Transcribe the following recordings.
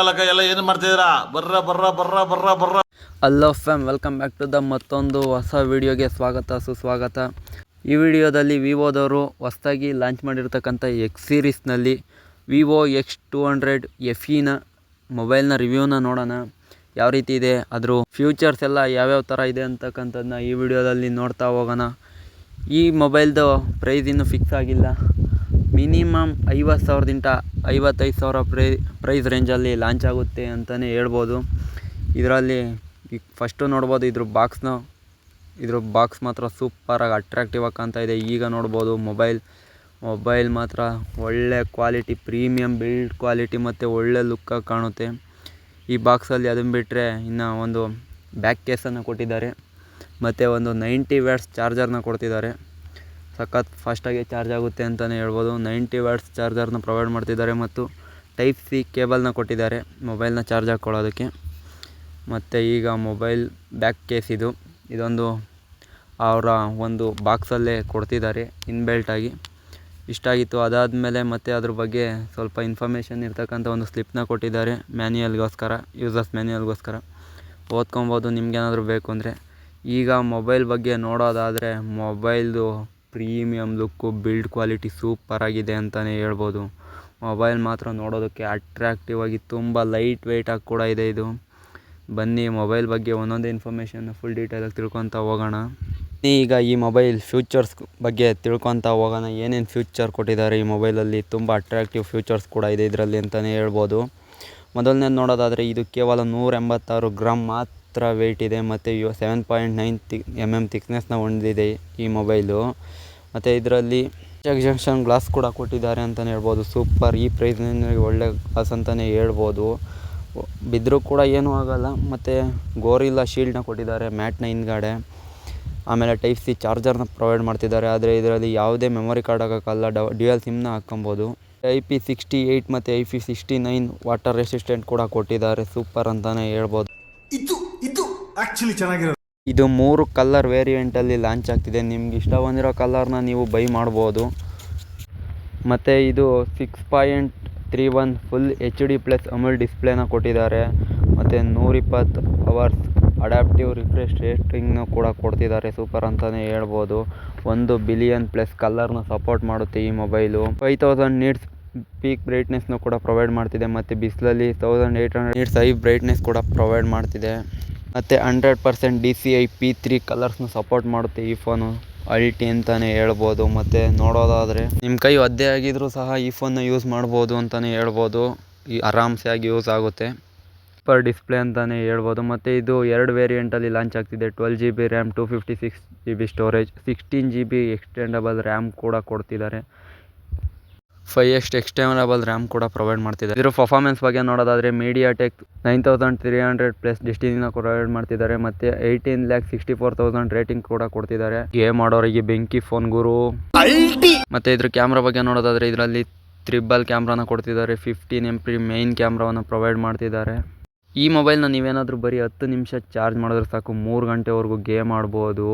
ಎಲ್ಲ ಏನು ಬರ್ರ ಬರ್ರ ಬರ್ರ ಬರ್ರ ಬರ್ರ. Hello fam welcome back to the ಮತ್ತೊಂದು ಹೊಸ ವಿಡಿಯೋಗೆ ಸ್ವಾಗತ, ಸುಸ್ವಾಗತ. ಈ ವಿಡಿಯೋದಲ್ಲಿ ವಿವೋದವರು ಹೊಸದಾಗಿ ಲಾಂಚ್ ಮಾಡಿರ್ತಕ್ಕಂಥ X ಸೀರೀಸ್ನಲ್ಲಿ vivo X two hundred F ಇನ ಮೊಬೈಲ್ನ ರಿವ್ಯೂನ ನೋಡೋಣ. ಯಾವ ರೀತಿ ಇದೆ, ಅದ್ರ ಫ್ಯೂಚರ್ಸ್ ಎಲ್ಲ ಯಾವ್ಯಾವ ಥರ ಇದೆ ಅಂತಕ್ಕಂಥದ್ದನ್ನ ಈ ವಿಡಿಯೋದಲ್ಲಿ ನೋಡ್ತಾ ಹೋಗೋಣ. ಈ ಮೊಬೈಲ್ದು ಪ್ರೈಸ್ ಇನ್ನೂ ಫಿಕ್ಸ್ ಆಗಿಲ್ಲ. ಮಿನಿಮಮ್ ಐವತ್ತು ಸಾವಿರದಿಂದ ಐವತ್ತೈದು ಸಾವಿರ ಪ್ರೈ, ಪ್ರೈಸ್ ರೇಂಜಲ್ಲಿ ಲಾಂಚ್ ಆಗುತ್ತೆ ಅಂತಲೇ ಹೇಳ್ಬೋದು. ಇದರಲ್ಲಿ ಈಗ ಫಸ್ಟು ನೋಡ್ಬೋದು ಇದ್ರ ಬಾಕ್ಸ್ನ, ಇದ್ರ ಬಾಕ್ಸ್ ಮಾತ್ರ ಸೂಪರಾಗಿ ಅಟ್ರಾಕ್ಟಿವ್ ಆಗಿ ಕಾಣ್ತಾ ಇದೆ. ಈಗ ನೋಡ್ಬೋದು ಮೊಬೈಲ್ ಮೊಬೈಲ್ ಮಾತ್ರ ಒಳ್ಳೆ ಕ್ವಾಲಿಟಿ ಪ್ರೀಮಿಯಮ್ ಬಿಲ್ಡ್ ಕ್ವಾಲಿಟಿ ಮತ್ತು ಒಳ್ಳೆ ಲುಕ್ಕಾಗಿ ಕಾಣುತ್ತೆ. ಈ ಬಾಕ್ಸಲ್ಲಿ ಅದನ್ನು ಬಿಟ್ಟರೆ ಇನ್ನು ಒಂದು ಬ್ಯಾಕ್ ಕೇಸನ್ನು ಕೊಟ್ಟಿದ್ದಾರೆ. ಮತ್ತು ಒಂದು ನೈಂಟಿ ವ್ಯಾಟ್ಸ್ ಚಾರ್ಜರ್ನ ಕೊಡ್ತಿದ್ದಾರೆ. ಸಖತ್ ಫಾಸ್ಟಾಗಿ ಚಾರ್ಜ್ ಆಗುತ್ತೆ ಅಂತಲೇ ಹೇಳ್ಬೋದು. ನೈಂಟಿ ವ್ಯಾಟ್ಸ್ ಚಾರ್ಜರ್ನ ಪ್ರೊವೈಡ್ ಮಾಡ್ತಿದ್ದಾರೆ ಮತ್ತು ಟೈಪ್ ಸಿ ಕೇಬಲ್ನ ಕೊಟ್ಟಿದ್ದಾರೆ ಮೊಬೈಲ್ನ ಚಾರ್ಜ್ ಹಾಕ್ಕೊಳ್ಳೋದಕ್ಕೆ. ಮತ್ತು ಈಗ ಮೊಬೈಲ್ ಬ್ಯಾಕ್ ಕೇಸ್ ಇದು. ಇದೊಂದು ಅವರ ಒಂದು ಬಾಕ್ಸಲ್ಲೇ ಕೊಡ್ತಿದ್ದಾರೆ ಇನ್ಬಿಲ್ಟಾಗಿ. ಇಷ್ಟಾಗಿತ್ತು ಅದಾದಮೇಲೆ ಮತ್ತೆ ಅದ್ರ ಬಗ್ಗೆ ಸ್ವಲ್ಪ ಇನ್ಫಾರ್ಮೇಷನ್ ಇರ್ತಕ್ಕಂಥ ಒಂದು ಸ್ಲಿಪ್ನ ಕೊಟ್ಟಿದ್ದಾರೆ ಮ್ಯಾನ್ಯಲ್ಗೋಸ್ಕರ, ಯೂಸರ್ಸ್ ಮ್ಯಾನ್ಯಲ್ಗೋಸ್ಕರ. ಓದ್ಕೊಬೋದು, ನಿಮ್ಗೇನಾದರೂ ಬೇಕು ಅಂದರೆ. ಈಗ ಮೊಬೈಲ್ ಬಗ್ಗೆ ನೋಡೋದಾದರೆ ಮೊಬೈಲ್ದು ಪ್ರೀಮಿಯಮ್ ಲುಕ್ಕು, ಬಿಲ್ಡ್ ಕ್ವಾಲಿಟಿ ಸೂಪರಾಗಿದೆ ಅಂತಲೇ ಹೇಳ್ಬೋದು. ಮೊಬೈಲ್ ಮಾತ್ರ ನೋಡೋದಕ್ಕೆ ಅಟ್ರಾಕ್ಟಿವ್ ಆಗಿ ತುಂಬ ಲೈಟ್ ವೆಯ್ಟಾಗಿ ಕೂಡ ಇದೆ ಇದು. ಬನ್ನಿ, ಮೊಬೈಲ್ ಬಗ್ಗೆ ಒಂದೊಂದೇ ಇನ್ಫಾರ್ಮೇಷನ್ ಫುಲ್ ಡೀಟೇಲಾಗಿ ತಿಳ್ಕೊತಾ ಹೋಗೋಣ. ಈಗ ಈ ಮೊಬೈಲ್ ಫ್ಯೂಚರ್ಸ್ ಬಗ್ಗೆ ತಿಳ್ಕೊತಾ ಹೋಗೋಣ. ಏನೇನು ಫ್ಯೂಚರ್ ಕೊಟ್ಟಿದ್ದಾರೆ ಈ ಮೊಬೈಲಲ್ಲಿ? ತುಂಬ ಅಟ್ರಾಕ್ಟಿವ್ ಫ್ಯೂಚರ್ಸ್ ಕೂಡ ಇದೆ ಇದರಲ್ಲಿ ಅಂತಲೇ ಹೇಳ್ಬೋದು. ಮೊದಲನೇದು ನೋಡೋದಾದರೆ ಇದು ಕೇವಲ ನೂರ ಎಂಬತ್ತಾರು ಗ್ರಾಮ್ ಮಾತ್ರ ವೆಯ್ಟ್ ಇದೆ, ಮತ್ತು ಇವು ಸೆವೆನ್ ಪಾಯಿಂಟ್ ನೈನ್ ತಿ ಎಂ ಎಂ ತಿಕ್ನೆಸ್ನ ಹೊಂದಿದೆ ಈ ಮೊಬೈಲು ಮತ್ತು ಇದರಲ್ಲಿ ಜಂಕ್ಷನ್ ಗ್ಲಾಸ್ ಕೂಡ ಕೊಟ್ಟಿದ್ದಾರೆ ಅಂತಲೇ ಹೇಳ್ಬೋದು. ಸೂಪರ್ ಈ ಪ್ರೈಸ್ನಲ್ಲಿ ಒಳ್ಳೆ ಗ್ಲಾಸ್ ಅಂತಲೇ ಹೇಳ್ಬೋದು. ಬಿದ್ದರೂ ಕೂಡ ಏನೂ ಆಗೋಲ್ಲ. ಮತ್ತು ಗೋರಿಲ್ಲ ಶೀಲ್ಡ್ನ ಕೊಟ್ಟಿದ್ದಾರೆ ಮ್ಯಾಟ್ನ ಹಿಂದ್ಗಡೆ. ಆಮೇಲೆ ಟೈಪ್ ಸಿ ಚಾರ್ಜರ್ನ ಪ್ರೊವೈಡ್ ಮಾಡ್ತಿದ್ದಾರೆ. ಆದರೆ ಇದರಲ್ಲಿ ಯಾವುದೇ ಮೆಮೊರಿ ಕಾರ್ಡ್ ಹಾಕೋಕ್ಕಲ್ಲ. ಡ ಡ್ಯುಯಲ್ ಸಿಮ್ನ ಹಾಕ್ಕೊಬೋದು. ಐ ಪಿ ಸಿಕ್ಸ್ಟಿ ಏಯ್ಟ್ ಮತ್ತು I P sixty nine water resistant ಕೂಡ ಕೊಟ್ಟಿದ್ದಾರೆ. ಸೂಪರ್ ಅಂತಲೇ ಹೇಳ್ಬೋದು. ಇದು ಆಕ್ಚುಲಿ ಚೆನ್ನಾಗಿರೋದು. ಇದು ಮೂರು ಕಲರ್ ವೇರಿಯೆಂಟಲ್ಲಿ ಲಾಂಚ್ ಆಗ್ತಿದೆ. ನಿಮ್ಗೆ ಇಷ್ಟ ಬಂದಿರೋ ಕಲರ್ನ ನೀವು ಬೈ ಮಾಡ್ಬೋದು. ಮತ್ತು ಇದು six point three one full H D plus Amul ಡಿಸ್ಪ್ಲೇನ ಕೊಟ್ಟಿದ್ದಾರೆ. ಮತ್ತು ನೂರಿಪ್ಪತ್ತು ಅವರ್ಸ್ ಅಡ್ಯಾಪ್ಟಿವ್ ರಿಫ್ರೆಶ್ ರೇಟಿಂಗ್ನ ಕೂಡ ಕೊಡ್ತಿದ್ದಾರೆ. ಸೂಪರ್ ಅಂತಲೇ ಹೇಳ್ಬೋದು. ಒಂದು ಬಿಲಿಯನ್ ಪ್ಲಸ್ ಕಲರ್ನ ಸಪೋರ್ಟ್ ಮಾಡುತ್ತೆ ಈ mobile five thousand nits peak ಬ್ರೈಟ್ನೆಸ್ನು ಕೂಡ ಪ್ರೊವೈಡ್ ಮಾಡ್ತಿದೆ. ಮತ್ತು ಬಿಸಿಲಲ್ಲಿ thousand eight hundred nits I brightness ಕೂಡ ಪ್ರೊವೈಡ್ ಮಾಡ್ತಿದೆ. ಮತ್ತು hundred percent D C I P three ಕಲರ್ಸ್ನ support ಮಾಡುತ್ತೆ ಈ ಫೋನು ಅಲ್ಟಿ ಅಂತಲೇ ಹೇಳ್ಬೋದು. ಮತ್ತು ನೋಡೋದಾದರೆ ನಿಮ್ಮ ಕೈ ಒದ್ದೆ ಆಗಿದ್ರೂ ಸಹ ಈ ಫೋನ್ನ ಯೂಸ್ ಮಾಡ್ಬೋದು ಅಂತಲೇ ಹೇಳ್ಬೋದು. ಈ ಆರಾಮ್ಸೆ ಆಗಿ ಯೂಸ್ ಆಗುತ್ತೆ. ಸೂಪರ್ ಡಿಸ್ಪ್ಲೇ ಅಂತಲೇ ಹೇಳ್ಬೋದು. ಮತ್ತು ಇದು ಎರಡು ವೇರಿಯಂಟಲ್ಲಿ ಲಾಂಚ್ ಆಗ್ತಿದೆ. Twelve G B RAM two fifty six G B storage sixteen G B extendable RAM ಕೂಡ ಕೊಡ್ತಿದ್ದಾರೆ. ಫೈ ಎಕ್ಸ್ಟ್ ಎಕ್ಸ್ಟೆಂಡಬಲ್ ರ್ಯಾಮ್ ಕೂಡ ಪ್ರೊವೈಡ್ ಮಾಡ್ತಿದೆ. ಇದರ ಪರ್ಫಾರ್ಮೆನ್ಸ್ ಬಗ್ಗೆ ನೋಡೋದಾದರೆ MediaTek nine thousand three hundred plus ಡಿಸ್ಟಿನ provide ಮಾಡ್ತಿದ್ದಾರೆ. ಮತ್ತೆ eighteen lakh sixty four thousand rating ಕೂಡ ಕೊಡ್ತಿದ್ದಾರೆ. ಗೇಮ್ ಆಡೋರಿಗೆ ಬೆಂಕಿ ಫೋನ್ ಗುರು. ಮತ್ತೆ ಇದ್ರ ಕ್ಯಾಮ್ರಾ ಬಗ್ಗೆ ನೋಡೋದಾದ್ರೆ ಇದರಲ್ಲಿ ತ್ರಿಬಲ್ ಕ್ಯಾಮ್ರಾನ ಕೊಡ್ತಿದ್ದಾರೆ. ಫಿಫ್ಟೀನ್ ಎಂ ಪಿ ಮೈನ್ ಕ್ಯಾಮ್ರಾವನ್ನು ಪ್ರೊವೈಡ್ ಮಾಡ್ತಿದ್ದಾರೆ. ಈ ಮೊಬೈಲ್ನ ನೀವೇನಾದರೂ ಬರೀ ಹತ್ತು ನಿಮಿಷ ಚಾರ್ಜ್ ಮಾಡಿದ್ರೆ ಸಾಕು ಮೂರು ಗಂಟೆವರೆಗೂ ಗೇಮ್ ಆಡ್ಬೋದು.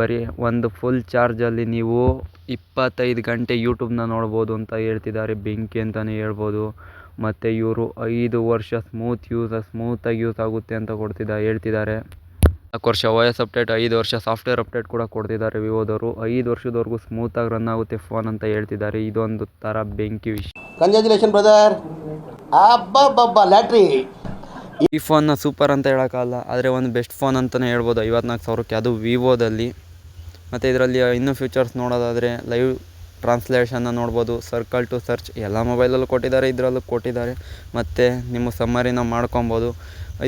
ಬರೀ ಒಂದು ಫುಲ್ ಚಾರ್ಜಲ್ಲಿ ನೀವು ಇಪ್ಪತ್ತೈದು ಗಂಟೆ ಯೂಟ್ಯೂಬ್ನ ನೋಡ್ಬೋದು ಅಂತ ಹೇಳ್ತಿದ್ದಾರೆ ಬೆಂಕಿ ಅಂತಲೇ ಹೇಳ್ಬೋದು. ಮತ್ತು ಇವರು ಐದು ವರ್ಷ ಸ್ಮೂತ್ ಯೂಸ್ ಸ್ಮೂತಾಗಿ ಯೂಸ್ ಆಗುತ್ತೆ ಅಂತ ಕೊಡ್ತಿದ್ದ ಹೇಳ್ತಿದ್ದಾರೆ. ನಾಲ್ಕು ವರ್ಷ ಓ ಎಸ್ ಅಪ್ಡೇಟ್ ಐದು ವರ್ಷ ಸಾಫ್ಟ್ವೇರ್ ಅಪ್ಡೇಟ್ ಕೂಡ ಕೊಡ್ತಿದ್ದಾರೆ ವಿವೋದವರು. ಐದು ವರ್ಷದವರೆಗೂ ಸ್ಮೂತಾಗಿ ರನ್ ಆಗುತ್ತೆ ಫೋನ್ ಅಂತ ಹೇಳ್ತಿದ್ದಾರೆ. ಇದೊಂದು ಥರ ಬೆಂಕಿ ವಿಷಯ ಕಂಗ್ರ್ಯಾಚುಲೇಷನ್ ಬ್ರದರ್ ಅಬ್ಬಬ್ಬಬ್ಬ ಲ್ಯಾಟ್ರಿ ಈ ಫೋನ್ನ ಸೂಪರ್ ಅಂತ ಹೇಳೋಕ್ಕಲ್ಲ ಆದರೆ ಒಂದು ಬೆಸ್ಟ್ ಫೋನ್ ಅಂತಲೇ ಹೇಳ್ಬೋದು. ಐವತ್ನಾಲ್ಕು ಸಾವಿರಕ್ಕೆ ಅದು ವಿವೋದಲ್ಲಿ. ಮತ್ತು ಇದರಲ್ಲಿ ಇನ್ನೂ ಫ್ಯೂಚರ್ಸ್ ನೋಡೋದಾದರೆ ಲೈವ್ ಟ್ರಾನ್ಸ್ಲೇಷನ್ನ ನೋಡ್ಬೋದು ಸರ್ಕಲ್ ಟು ಸರ್ಚ್ ಎಲ್ಲ ಮೊಬೈಲಲ್ಲೂ ಕೊಟ್ಟಿದ್ದಾರೆ, ಇದರಲ್ಲೂ ಕೊಟ್ಟಿದ್ದಾರೆ. ಮತ್ತು ನಿಮ್ಮ ಸಮ್ಮರಿನ ಮಾಡ್ಕೊಬೋದು.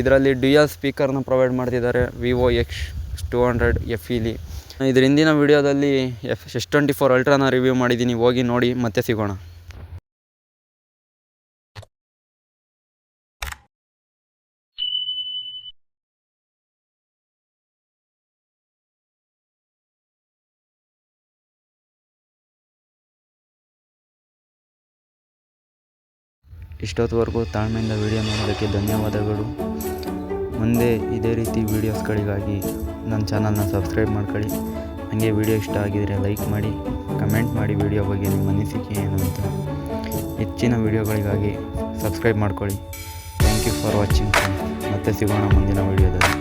ಇದರಲ್ಲಿ ಡ್ಯುಯಲ್ ಸ್ಪೀಕರ್ನ ಪ್ರೊವೈಡ್ ಮಾಡ್ತಿದ್ದಾರೆ Vivo X two hundred F ಇಲಿ ಇದ್ರ ಹಿಂದಿನ ವೀಡಿಯೋದಲ್ಲಿ ಎಫ್ ಎಸ್ ಟ್ವೆಂಟಿ ಫೋರ್ ಅಲ್ಟ್ರಾನ ರಿವ್ಯೂ ಮಾಡಿದ್ದೀನಿ, ಹೋಗಿ ನೋಡಿ, ಮತ್ತೆ ಸಿಗೋಣ. ಇಷ್ಟೊತ್ತುವರೆಗೂ ತಾಳ್ಮೆಯಿಂದ ವಿಡಿಯೋ ನೋಡೋದಕ್ಕೆ ಧನ್ಯವಾದಗಳು. ಮುಂದೆ ಇದೇ ರೀತಿ ವೀಡಿಯೋಸ್ಗಳಿಗಾಗಿ ನನ್ನ ಚಾನಲ್ನ ಸಬ್ಸ್ಕ್ರೈಬ್ ಮಾಡ್ಕೊಳ್ಳಿ. ಹಾಗೆ ವಿಡಿಯೋ ಇಷ್ಟ ಆಗಿದರೆ ಲೈಕ್ ಮಾಡಿ ಕಮೆಂಟ್ ಮಾಡಿ ವಿಡಿಯೋ ಬಗ್ಗೆ ನಿಮ್ಮ ಅನಿಸಿಕೆ ಏನು ಅಂತ ಹೆಚ್ಚಿನ ವಿಡಿಯೋಗಳಿಗಾಗಿ ಸಬ್ಸ್ಕ್ರೈಬ್ ಮಾಡ್ಕೊಳ್ಳಿ. ಥ್ಯಾಂಕ್ ಯು ಫಾರ್ ವಾಚಿಂಗ್ ಮತ್ತೆ ಸಿಗೋಣ ಮುಂದಿನ ವಿಡಿಯೋದಲ್ಲಿ